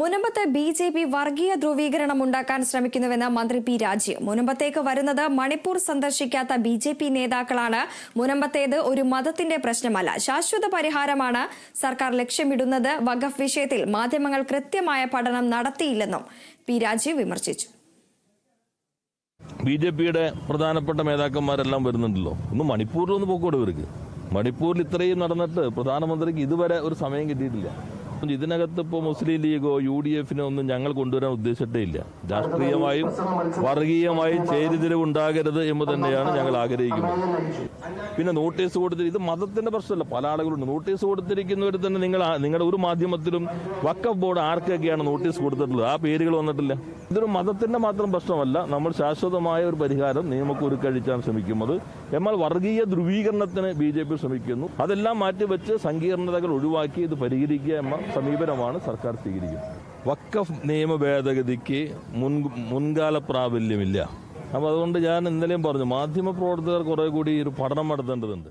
മുനമ്പത്ത് B J P വർഗീയ ധ്രുവീകരണം ഉണ്ടാക്കാൻ ശ്രമിക്കുന്നുവെന്ന് മന്ത്രി പി രാജീവ്. മുനമ്പത്തേക്ക് വരുന്നത് മണിപ്പൂർ സന്ദർശിക്കാത്ത ബി ജെ പി നേതാക്കളാണ് മുനമ്പത്തേത് ഒരു മതത്തിന്റെ പ്രശ്നമല്ല. ശാശ്വത പരിഹാരമാണ് സർക്കാർ ലക്ഷ്യമിടുന്നത്. വഖഫ് വിഷയത്തിൽ മാധ്യമങ്ങൾ കൃത്യമായ പഠനം നടത്തിയില്ലെന്നും പി രാജീവ് വിമർശിച്ചു. ബി ജെ പിയുടെ പ്രധാനപ്പെട്ട നേതാക്കന്മാരെല്ലാം വരുന്നുണ്ടല്ലോ. ഒന്ന് മണിപ്പൂരിൽ ഒന്ന് പോക്കോട് ഇവർക്ക്. മണിപ്പൂരിൽ ഇത്രയും നടന്നിട്ട് പ്രധാനമന്ത്രിക്ക് ഇതുവരെ ഒരു സമയം കിട്ടിയിട്ടില്ല. ഇതിനകത്ത് ഇപ്പോൾ മുസ്ലിം ലീഗോ യു ഡി എഫിനോ ഒന്നും ഞങ്ങൾ കൊണ്ടുവരാൻ ഉദ്ദേശിച്ചിട്ടേ ഇല്ല. രാഷ്ട്രീയമായും വർഗീയമായും ചേരിതിരിവ് ഉണ്ടാകരുത് എന്ന് തന്നെയാണ് ഞങ്ങൾ ആഗ്രഹിക്കുന്നത്. പിന്നെ നോട്ടീസ് കൊടുത്തിരിക്കും ഇത് മതത്തിന്റെ പ്രശ്നമല്ല പല ആളുകളുണ്ട്. നോട്ടീസ് കൊടുത്തിരിക്കുന്നവർ തന്നെ നിങ്ങൾ നിങ്ങളുടെ ഒരു മാധ്യമത്തിലും വക്കഫ് ബോർഡ് ആർക്കൊക്കെയാണ് നോട്ടീസ് കൊടുത്തിട്ടുള്ളത്? ആ പേരുകൾ വന്നിട്ടില്ല. ഇതൊരു മതത്തിന്റെ മാത്രം പ്രശ്നമല്ല നമ്മൾ ശാശ്വതമായ ഒരു പരിഹാരം നിയമക്കുരുക്കഴിച്ചാൻ ശ്രമിക്കുന്നത്. എന്നാൽ വർഗീയ ധ്രുവീകരണത്തിന് ബി ജെ പി ശ്രമിക്കുന്നു. അതെല്ലാം മാറ്റിവെച്ച് സങ്കീർണതകൾ ഒഴിവാക്കി ഇത് പരിഹരിക്കുക എന്ന സമീപനമാണ് സർക്കാർ സ്വീകരിക്കുന്നത്. വക്കഫ് നിയമ ഭേദഗതിക്ക് മുൻ മുൻകാല പ്രാബല്യമില്ല. അപ്പോൾ അതുകൊണ്ട് ഞാൻ ഇന്നലെയും പറഞ്ഞു മാധ്യമ പ്രവർത്തകർ കുറേ കൂടി ഒരു പഠനം നടത്തേണ്ടതുണ്ട്.